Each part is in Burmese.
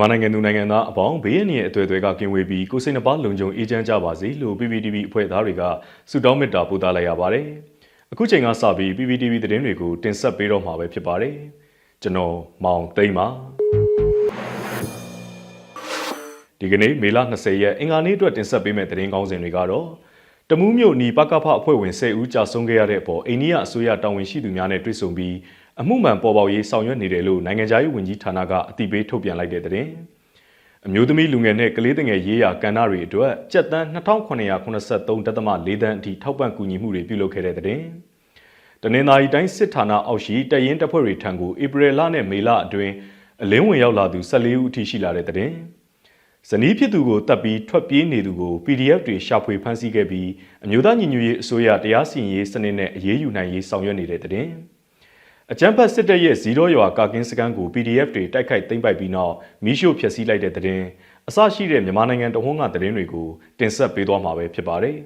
မြန်မာနိုင်ငံသူနိုင်ငံသားအပေါင်းဘေးရန်ရဲ့အသွေးအသွေးကကင်းဝေးပြီးကိုယ်စိတ်နှပါလုံခြုံအေးချမ်းကြပါစေလို့ PPTV အဖွဲ့သားတွေကဆုတောင်းမေတ္တာပို့သလိုက်ရပါတယ်။အခုချိန်ကစပြီး PPTV သတင်းတွေကိုတင်ဆက်ပေးတော့မှာပဲဖြစ်ပါတယ်။ကျွန်တော်မောင်သိမ့်ပါဒီကနေ့မေလ20ရက်အင်္ဂါနေ့အတွက်တင်ဆက်ပေးမယ့်သတင်းကောင်းစဉ်တွေကတော့တမူးမြို့နီပကဖအဖွဲ့ဝင်10ဦးကြာဆုံးခဲ့ရတဲ့အပေါ်အိန္ဒိယအစိုးရတာဝန်ရှိသူများနဲ့တွေ့ဆုံပြီး အမှုမှန်ပေါ်ပေါက်ရေးဆောင်ရွက်နေတယ်လို့နိုင်ငံခြားရေးဝန်ကြီးဌာနကအတည်ပြုထုတ်ပြန်လိုက်တဲ့သတင်း။အမျိုးသမီးလူငယ်နဲ့ကလေးငယ်ရေးရာကဏ္ဍတွေအတွက်ကျပ်တန်း2983.4တန်းအထိထောက်ပံ့ကူညီမှုတွေပြုလုပ်ခဲ့တဲ့သတင်း။တနင်္သာရီတိုင်းစစ်ဌာနအောက်ရှိတရင်တပ်ဖွဲ့တွေထံကိုဧပြီလနဲ့မေလအတွင်းအလင်းဝင်ရောက်လာသူ14ဦးအထိရှိလာတဲ့သတင်း။ဇနီးဖြစ်သူကိုတပ်ပြီးထွက်ပြေးနေသူကို PDF တွေရှာဖွေဖမ်းဆီးခဲ့ပြီးအမျိုးသားညီညွတ်ရေးအစိုးရတရားစီရင်ရေးစနစ်နဲ့အရေးယူနိုင်ရေးဆောင်ရွက်နေတဲ့တဲ့တင်။ အကြမ်းဖက်စစ်တပ်ရဲ့ဇီရောရွာကာကင်းစခန်းကို PDF တွေတိုက်ခိုက်သိမ်းပိုက်ပြီးနောက်မီးရှို့ဖျက်ဆီးလိုက်တဲ့တဲ့တင်အစရှိတဲ့မြန်မာနိုင်ငံတဝန်းကတဲ့တွေကိုတင်ဆက်ပေးသွားမှာပဲဖြစ်ပါတယ်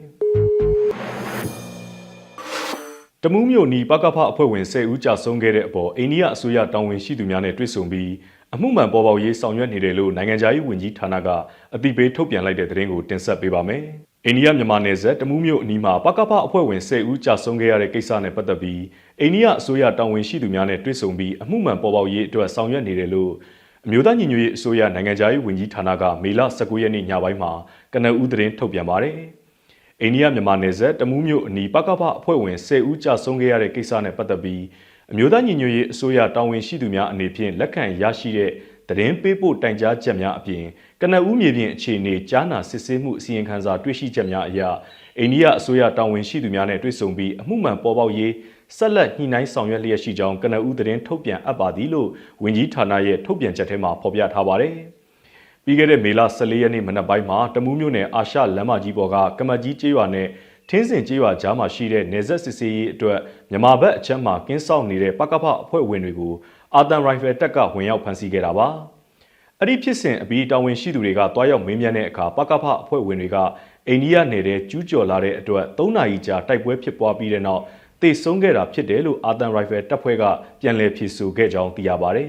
တမူးမြို့နီပကဖအဖွဲ့ဝင်10ဦးကြာဆုံးခဲ့တဲ့အပေါ်အိန္ဒိယအစိုးရတာဝန်ရှိသူများနဲ့တွေ့ဆုံပြီးအမှုမှန်ပေါ်ပေါက်ရေးဆောင်ရွက်နေတယ်လို့နိုင်ငံခြားရေးဝန်ကြီးဌာနကအသိပေးထုတ်ပြန်လိုက်တဲ့သတင်းကိုတင်ဆက်ပေးပါမယ်။ အိန္ဒိယမြန်မာနယ်စပ်တမူးမြို့အနီးမှာပကဖအဖွဲ့ဝင်10ဦးကြာဆုံးခဲ့ရတဲ့ကိစ္စနဲ့ပတ်သက်ပြီးအိန္ဒိယအစိုးရတာဝန်ရှိသူများနဲ့တွေ့ဆုံပြီးအမှုမှန်ပေါ်ပေါက်ရေးအတွက်ဆောင်ရွက်နေတယ်လို့အမျိုးသားညီညွတ်ရေးအစိုးရနိုင်ငံခြားရေးဝန်ကြီးဌာနကမေလ19ရက်နေ့ညပိုင်းမှာကနဦးသတင်းထုတ်ပြန်ပါတယ်။အိန္ဒိယမြန်မာနယ်စပ်တမူးမြို့အနီးပကဖအဖွဲ့ဝင်10ဦးကြာဆုံးခဲ့ရတဲ့ကိစ္စနဲ့ပတ်သက်ပြီးအမျိုးသားညီညွတ်ရေးအစိုးရတာဝန်ရှိသူများအနေဖြင့်လက်ခံရရှိတဲ့ သတင်းပေးပို့တိုင်ကြားချက်များအပြင်ကနဦးမြေပြင်အခြေအနေကြားနာစစ်ဆေးမှုအစီရင်ခံစာတွေ့ရှိချက်များအရအိန္ဒိယအစိုးရတာဝန်ရှိသူများနဲ့တွေ့ဆုံပြီးအမှုမှန်ပေါ်ပေါက်ရေးဆက်လက်ညှိနှိုင်းဆောင်ရွက်လျက်ရှိကြောင်းကနဦးသတင်းထုတ်ပြန်အပ်ပါသည်လို့ဝန်ကြီးဌာနရဲ့ထုတ်ပြန်ချက်ထဲမှာဖော်ပြထားပါတယ်။ပြီးခဲ့တဲ့မေလ14ရက်နေ့မနက်ပိုင်းမှာတမူးမြို့နယ်အာရှလမ်းမကြီးပေါ်ကကမတ်ကြီးကျေးရွာနဲ့ထင်းစင်ကျေးရွာကြားမှာရှိတဲ့နေဆက်စစ်စေးရေးအတွက်မြန်မာဘက်အချက်မှာကင်းဆောင်နေတဲ့ပကဖအဖွဲ့ဝင်တွေကို အာတန်ရိုင်ဖယ်တပ်ကဝင်ရောက်ဖမ်းဆီးခဲ့တာပါအဲ့ဒီဖြစ်စဉ်အပြီးတာဝန်ရှိသူတွေကတွားရောက်မင်းမြန်းတဲ့အခါပကဖအဖွဲ့ဝင်တွေကအိန္ဒိယနယ်ထဲကျူးကျော်လာတဲ့အတွက်၃နာရီကြာတိုက်ပွဲဖြစ်ပွားပြီးတဲ့နောက်တေဆုံးခဲ့တာဖြစ်တယ်လို့အာတန်ရိုင်ဖယ်တပ်ဖွဲ့ကပြန်လည်ဖြေဆိုခဲ့ကြောင်းသိရပါတယ်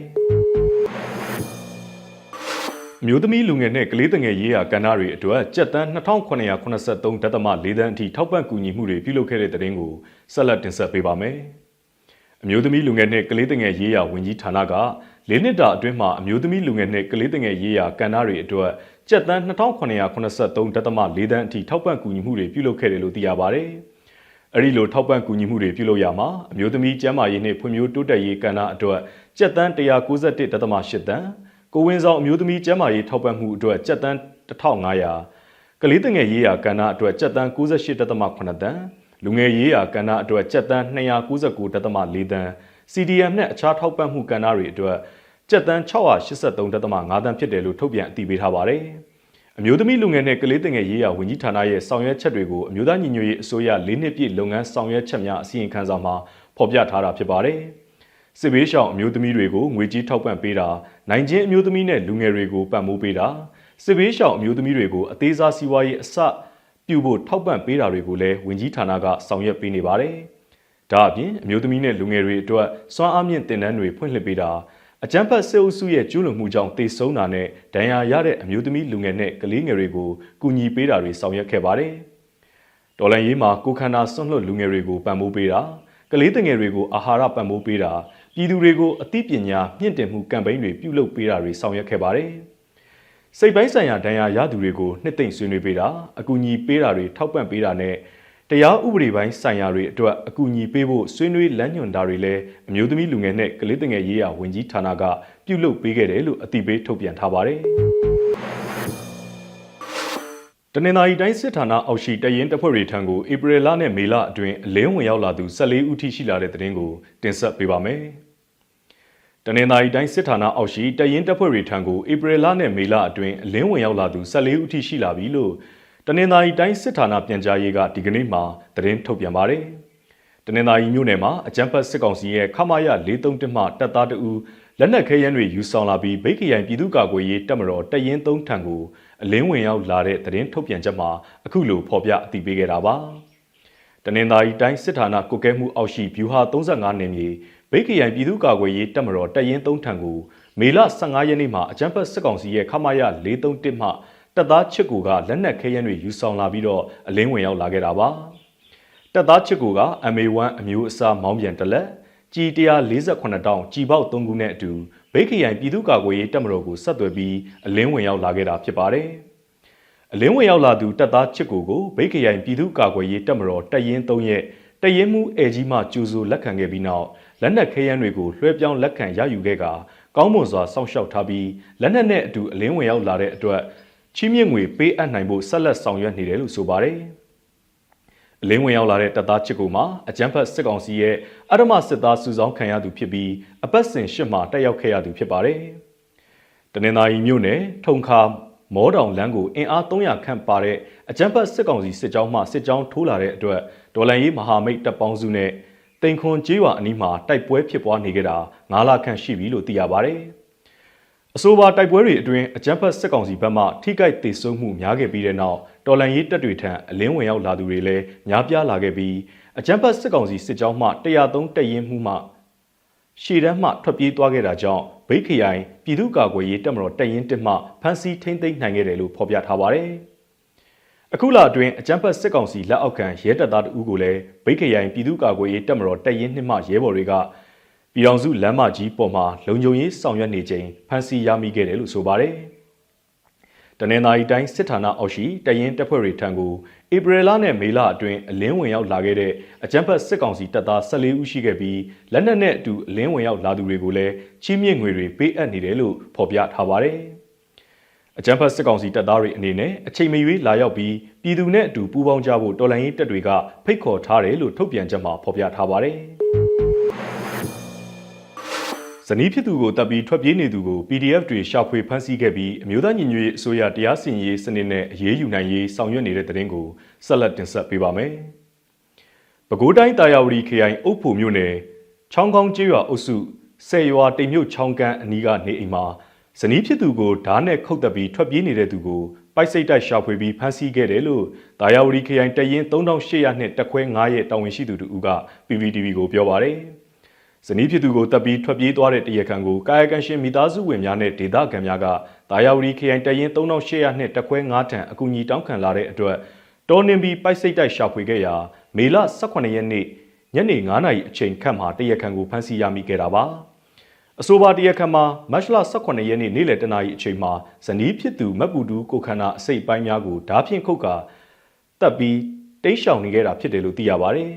မျိုးသမီးလူငယ်နဲ့ကလေးငယ်ရေးရာကဏ္ဍတွေအတွက်ကြက်တန်း2983ဒသမ4တန်းအထိထောက်ပံ့ကူညီမှုတွေပြုလုပ်ခဲ့တဲ့တဲ့တင်ကိုဆက်လက်တင်ဆက်ပေးပါမယ်။ အမျိုးသမီးလူငယ်နှင့်ကလေးငယ်ရေးရာဝန်ကြီးဌာနက၄နှစ်တာအတွင်းမှာအမျိုးသမီးလူငယ်နှင့်ကလေးငယ်ရေးရာကဏ္ဍတွေအတွက်ကျပ်တန်း2983ဒသမ4တန်းအထိထောက်ပံ့ကူညီမှုတွေပြုလုပ်ခဲ့တယ်လို့သိရပါတယ်။အဲဒီလိုထောက်ပံ့ကူညီမှုတွေပြုလုပ်ရမှာအမျိုးသမီးကျန်းမာရေးနှင့်ဖွံ့ဖြိုးတိုးတက်ရေးကဏ္ဍအတွက်ကျပ်တန်း191ဒသမ8တန်းကိုဝင်းဆောင်အမျိုးသမီးကျန်းမာရေးထောက်ပံ့မှုအတွက်ကျပ်တန်း1500ကလေးငယ်ရေးရာကဏ္ဍအတွက်ကျပ်တန်း98ဒသမ8တန်း လူငယ်ရေးရာကဏ္ဍအတွက်ကျပ်တန်း299.4တန်း CDM နဲ့အခြားထောက်ပံ့မှုကဏ္ဍတွေအတွက်ကျပ်တန်း683.5တန်းဖြစ်တယ်လို့ထုတ်ပြန်အတည်ပြုထားပါတယ်။အမျိုးသမီးလူငယ်နဲ့ကလေးငယ်ရေးရာဝန်ကြီးဌာနရဲ့ဆောင်ရွက်ချက်တွေကိုအမျိုးသားညီညွတ်ရေးအစိုးရ၄နှစ်ပြည့်လုပ်ငန်းဆောင်ရွက်ချက်များအစီရင်ခံစာမှာဖော်ပြထားတာဖြစ်ပါတယ်။စစ်ဘေးရှောင်အမျိုးသမီးတွေကိုငွေကြေးထောက်ပံ့ပေးတာနိုင်ချင်းအမျိုးသမီးနဲ့လူငယ်တွေကိုပံ့ပိုးပေးတာစစ်ဘေးရှောင်အမျိုးသမီးတွေကိုအသေးစားစီးပွားရေးအစ ပြုဖို့ထောက်ပံ့ပေးတာတွေကိုလည်းဝင်ကြီးဌာနကဆောင်ရွက်ပေးနေပါတယ်။ဒါအပြင်အမျိုးသမီးနဲ့လူငယ်တွေအတွက်စွမ်းအားမြင့်တင်နန်းတွေဖွင့်လှစ်ပေးတာအကြမ်းဖက်စစ်အုပ်စုရဲ့ကျူးလွန်မှုကြောင့်တေဆုံးတာနဲ့ဒဏ်ရာရတဲ့အမျိုးသမီးလူငယ်နဲ့ကလေးငယ်တွေကိုကူညီပေးတာတွေဆောင်ရွက်ခဲ့ပါတယ်။ဒေါ်လန်ရေးမှာကိုခန္ဓာဆွန့်လွတ်လူငယ်တွေကိုပံ့ပိုးပေးတာကလေးငယ်တွေကိုအာဟာရပံ့ပိုးပေးတာပြည်သူတွေကိုအသိပညာမြင့်တင်မှုကမ်ပိန်းတွေပြုလုပ်ပေးတာတွေဆောင်ရွက်ခဲ့ပါတယ်။ စိတ်ပိုင်းဆိုင်ရာဒဏ်ရာရသူတွေကိုနှစ်သိမ့်ဆွေးနွေးပေးတာအကူအညီပေးတာတွေထောက်ပံ့ပေးတာနဲ့တရားဥပဒေပိုင်းဆိုင်ရာတွေအတွက်အကူအညီပေးဖို့ဆွေးနွေးလမ်းညွှန်တာတွေလည်းအမျိုးသမီးလူငယ်နဲ့ကလေးငယ်ရေးရာဝန်ကြီးဌာနကပြုလုပ်ပေးခဲ့တယ်လို့အသိပေးထုတ်ပြန်ထားပါတယ်။တနင်္သာရီတိုင်းစစ်ဌာနအောက်ရှိတရင်တပ်ဖွဲ့တွေထံကိုဧပြီလနဲ့မေလအတွင်းအလင်းဝင်ရောက်လာသူ14ဦးထိရှိလာတဲ့တဲ့တင်ကိုတင်ဆက်ပေးပါမယ်။ တနင်္သာရီတိုင်းစစ်ဌာနအောက်ရှိတရင်တပ်ဖွဲ့တွေထံကိုဧပြီလနဲ့မေလအတွင်းအလင်းဝင်ရောက်လာသူ14ဦးထိရှိလာပြီလို့တနင်္သာရီတိုင်းစစ်ဌာနပြန်ကြားရေးကဒီကနေ့မှသတင်းထုတ်ပြန်ပါတယ်။တနင်္သာရီမြို့နယ်မှာအကြမ်းဖက်စစ်ကောင်စီရဲ့ခမာယ431မှတပ်သားတအူလက်နက်ခဲယမ်းတွေယူဆောင်လာပြီးဗိတ်ခရိုင်ပြည်သူ့ကာကွယ်ရေးတပ်မတော်တရင်3ထံကိုအလင်းဝင်ရောက်လာတဲ့သတင်းထုတ်ပြန်ချက်မှာအခုလိုဖော်ပြအတည်ပြုခဲ့တာပါ။တနင်္သာရီတိုင်းစစ်ဌာနကုကဲမှုအောက်ရှိဗျူဟာ35နယ်မြေ ဗိတ်ခရိုင်ပြည်သူ့ကာကွယ်ရေးတပ်မတော်တပ်ရင်း3ထံကိုမေလ15ရက်နေ့မှာအကြမ်းဖက်စစ်ကောင်စီရဲ့ခမာယ431မှတပ်သားချစ်ကူကလက်နက်ခဲယမ်းတွေယူဆောင်လာပြီးတော့အလင်းဝင်ရောက်လာခဲ့တာပါတပ်သားချစ်ကူက MA1 အမျိုးအစားမောင်းပြန်တစ်လက်ကြီး148တောင်ကြီးပေါက်3ခုနဲ့အတူဗိတ်ခရိုင်ပြည်သူ့ကာကွယ်ရေးတပ်မတော်ကိုဆက်သွယ်ပြီးအလင်းဝင်ရောက်လာခဲ့တာဖြစ်ပါတယ်အလင်းဝင်ရောက်လာသူတပ်သားချစ်ကူကိုဗိတ်ခရိုင်ပြည်သူ့ကာကွယ်ရေးတပ်မတော်တပ်ရင်း3ရဲ့တရင်မှုအဲကြီးမှကျူဆူလက်ခံခဲ့ပြီးနောက် လက်နက်ခဲယမ်းတွေကိုလွှဲပြောင်းလက်ခံရယူခဲ့ကကောင်းမွန်စွာစောင့်ရှောက်ထားပြီးလက်နက်နဲ့အတူအလင်းဝင်ရောက်လာတဲ့အတွက်ချီးမြှင့်ငွေပေးအပ်နိုင်ဖို့ဆက်လက်ဆောင်ရွက်နေတယ်လို့ဆိုပါတယ်။အလင်းဝင်ရောက်လာတဲ့တပ်သားချစ်ကိုမှာအကြမ်းဖက်စစ်ကောင်စီရဲ့အရမစစ်သားစုဆောင်းခံရသူဖြစ်ပြီးအပတ်စဉ်ရှစ်မှာတက်ရောက်ခဲ့ရသူဖြစ်ပါတယ်။တနင်္သာရီမြို့နယ်ထုံခါမောတောင်လမ်းကိုအင်အား300ခန့်ပါတဲ့အကြမ်းဖက်စစ်ကောင်စီစစ်ကြောင်းမှစစ်ကြောင်းထိုးလာတဲ့အတွက်ဒေါ်လန်ရေးမဟာမိတ်တပ်ပေါင်းစုနဲ့ တိန်ခွန်ကျေးရွာအနီးမှာတိုက်ပွဲဖြစ်ပွားနေကြတာ9လခန့်ရှိပြီလို့သိရပါဗျ။အဆိုပါတိုက်ပွဲတွေအတွင်းအကြမ်းဖက်စစ်ကောင်စီဘက်မှထိခိုက်ဒေဆုံးမှုများခဲ့ပြီးတဲ့နောက်တော်လန်ရေးတပ်တွေထံအလင်းဝင်ရောက်လာသူတွေလည်းများပြားလာခဲ့ပြီးအကြမ်းဖက်စစ်ကောင်စီစစ်ကြောင်းမှ103တပ်ရင်းမှုမှရှေ့တန်းမှထွက်ပြေးသွားခဲ့တာကြောင့်ဗိတ်ခရိုင်ပြည်သူ့ကာကွယ်ရေးတပ်မတော်တပ်ရင်းတစ်မှဖမ်းဆီးထိန်းသိမ်းနိုင်ခဲ့တယ်လို့ဖော်ပြထားပါတယ်။ အခုလအတွင်းအကြမ်းဖက်စစ်ကောင်စီလက်အောက်ခံရဲတပ်သားတဦးကိုလည်းဗိတ်ခရိုင်ပြည်သူ့ကာကွယ်ရေးတပ်မတော်တပ်ရင်းနှစ်မှရဲဘော်တွေကပြည်အောင်စုလမ်းမကြီးပေါ်မှာလုံခြုံရေးဆောင်ရွက်နေချိန်ဖမ်းဆီးရမိခဲ့တယ်လို့ဆိုပါတယ်။တနင်္သာရီတိုင်းစစ်ဌာနအောက်ရှိတရင်တပ်ဖွဲ့တွေထံကိုဧပြီလနဲ့မေလအတွင်းအလင်းဝင်ရောက်လာခဲ့တဲ့အကြမ်းဖက်စစ်ကောင်စီတပ်သား14ဦးရှိခဲ့ပြီးလက်နက်နဲ့အတူအလင်းဝင်ရောက်လာသူတွေကိုလည်းချီးမြှင့်ငွေတွေပေးအပ်နေတယ်လို့ဖော်ပြထားပါတယ်။ အကြမ်းဖက်စစ်ကောင်စီတပ်သားတွေအနေနဲ့အချိန်မရွေးလာရောက်ပြီးပြည်သူနဲ့အတူပူးပေါင်းကြဖို့တော်လှန်ရေးတပ်တွေကဖိတ်ခေါ်ထားတယ်လို့ထုတ်ပြန်ချက်မှာဖော်ပြထားပါတယ်။ဇနီးဖြစ်သူကိုတပ်ပြီးထွက်ပြေးနေသူကို PDF တွေရှာဖွေဖမ်းဆီးခဲ့ပြီးအမျိုးသားညီညွတ်ရေးအစိုးရတရားစီရင်ရေးစနစ်နဲ့အရေးယူနိုင်ရေးဆောင်ရွက်နေတဲ့တဲ့တင်ကိုဆက်လက်တင်ဆက်ပေးပါမယ်။ပဲခူးတိုင်းတာယာဝတီခရိုင်အုပ်ဖို့မြို့နယ်ချောင်းကောင်းကျေးရွာအုပ်စုဆယ်ရွာတိမ်မြုပ်ချောင်းကန်းအနီးကနေအိမ်မှာ ဇနီးဖြစ်သူကိုဓာတ်နဲ့ခုတ်တက်ပြီးထွက်ပြေးနေတဲ့သူကိုပိုက်စိတ်တိုက်ရှာဖွေပြီးဖမ်းဆီးခဲ့တယ်လို့တာယာဝတီခရိုင်တရင်3800နဲ့တက်ခွဲ9ရဲ့တာဝန်ရှိသူတို့က PPTV ကိုပြောပါရယ်။ဇနီးဖြစ်သူကိုတပ်ပြီးထွက်ပြေးသွားတဲ့တရခံကိုကာယကံရှင်မိသားစုဝင်များနဲ့ဒေသခံများကတာယာဝတီခရိုင်တရင်3800နဲ့တက်ခွဲ9တန်အကူအညီတောင်းခံလာတဲ့အတွက်တော်နင်ပြီးပိုက်စိတ်တိုက်ရှာဖွေခဲ့ရာမေလ18ရက်နေ့ညနေ9နာရီအချိန်ခန့်မှာတရခံကိုဖမ်းဆီးရမိခဲ့တာပါ အဆိုပါတရခံမှာမတ်လ18ရက်နေ့နေ့လယ်တနာရီအချိန်မှာဇနီးဖြစ်သူမက်ပူတူကိုခန္ဓာအစိတ်ပိုင်းများကိုဓာဖြင့်ခုတ်ကာတပ်ပြီးတိတ်ရှောင်နေခဲ့တာဖြစ်တယ်လို့သိရပါတယ်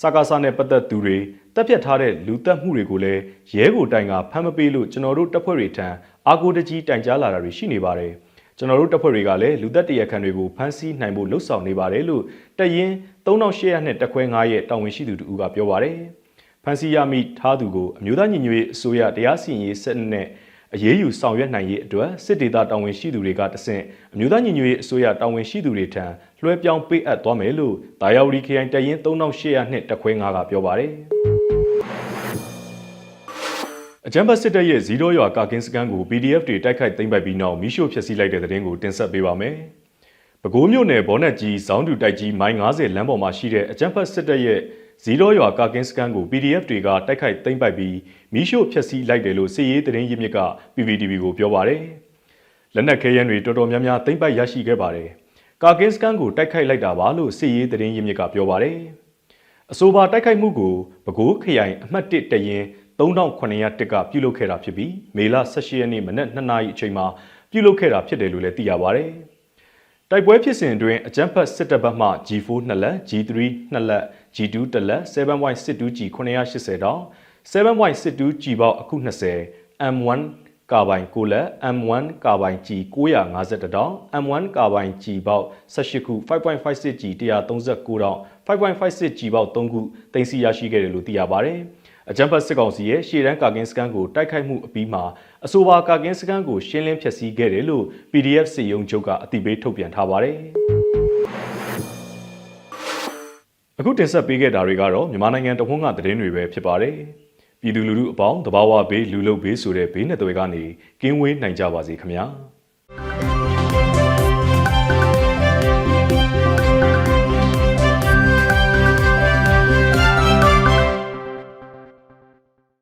စကားစားနဲ့ပတ်သက်သူတွေတက်ပြတ်ထားတဲ့လူတက်မှုတွေကိုလည်းရဲကိုတိုင်ကဖမ်းမပေးလို့ကျွန်တော်တို့တပ်ဖွဲ့တွေထံအာကိုတကြီးတိုင်ကြားလာတာတွေရှိနေပါတယ်ကျွန်တော်တို့တပ်ဖွဲ့တွေကလည်းလူသက်တရခန်တွေကိုဖမ်းဆီးနိုင်ဖို့လှုံ့ဆော်နေပါတယ်လို့တရင်3800နဲ့တက်ခွဲ9ရဲ့တာဝန်ရှိသူတူကပြောပါတယ် ဖမ်းဆီးရမိထားသူကိုအမျိုးသားညီညွတ်ရေးအစိုးရတရားစီရင်ရေးစနစ်နဲ့အရေးယူဆောင်ရွက်နိုင်ရေးအတွက်စစ်ဒေသတာဝန်ရှိသူတွေကတဆင့်အမျိုးသားညီညွတ်ရေးအစိုးရတာဝန်ရှိသူတွေထံလွှဲပြောင်းပေးအပ်သွားမယ်လို့တာယာဝတီခရိုင်တရင်3800နဲ့တက်ခွဲ9ကပြောပါတယ်အကြံဖတ်စစ်တပ်ရဲ့ဇီရိုရွာကာကင်းစကန်ကို PDF တွေတိုက်ခိုက်သိမ်းပိုက်ပြီးနောက်မိရှို့ဖျက်ဆီးလိုက်တဲ့တဲ့တင်ကိုတင်ဆက်ပေးပါမယ်။ပဲခူးမြို့နယ်ဘောနက်ကြီးဇောင်းတူတိုက်ကြီးမိုင်း90လမ်းပေါ်မှာရှိတဲ့အကြံဖတ်စစ်တပ်ရဲ့ ဇီရိုရွာကာကင်းစကန်ကို PDF တွေကတိုက်ခိုက်သိမ်းပိုက်ပြီးမိရှို့ဖျက်ဆီးလိုက်တယ်လို့စစ်ရေးသတင်းရင်းမြစ်က PPTV ကိုပြောပါတယ်။လက်နက်ခဲယမ်းတွေတော်တော်များများသိမ်းပိုက်ရရှိခဲ့ပါတယ်။ကာကင်းစကန်ကိုတိုက်ခိုက်လိုက်တာပါလို့စစ်ရေးသတင်းရင်းမြစ်ကပြောပါတယ်။အဆိုပါတိုက်ခိုက်မှုကိုပဲခူးခရိုင်အမှတ်1တရင်3900တက်ကပြုလုပ်ခဲ့တာဖြစ်ပြီးမေလ18ရက်နေ့မနက်2နာရီအချိန်မှာပြုလုပ်ခဲ့တာဖြစ်တယ်လို့လည်းသိရပါဗျ။ တိုက်ပွဲဖြစ်စဉ်အတွင်းအကြမ်းဖက်စစ်တပ်ဘက်မှ G4 2လက် G3 2လက် G2 1လက် 7.62G 980တောင် 7.62G ပေါက်အခု20 M1 ကာဘိုင်6လက် M1 ကာဘိုင် G 950တောင် M1 ကာဘိုင် G ပေါက်18ခု 5.56G 139တောင် 5.56G ပေါက်3ခုတင်စီရရှိခဲ့တယ်လို့သိရပါဗျ။ အကြံဖတ်စစ်ကောင်စီရဲ့ရှေ့တန်းကာကင်းစကန်ကိုတိုက်ခိုက်မှုအပြီးမှာအဆိုပါကာကင်းစကန်ကိုရှင်းလင်းဖျက်ဆီးခဲ့တယ်လို့ PDF စီယုံချုပ်ကအသိပေးထုတ်ပြန်ထားပါတယ်။အခုတင်ဆက်ပေးခဲ့တာတွေကတော့မြန်မာနိုင်ငံတဝန်းကသတင်းတွေပဲဖြစ်ပါတယ်။ပြည်သူလူထုအပေါင်းတဘာဝဘေးလူလုဘေးဆိုတဲ့ဘေးနှစ်သွဲကနေကင်းဝေးနိုင်ကြပါစေခင်ဗျာ။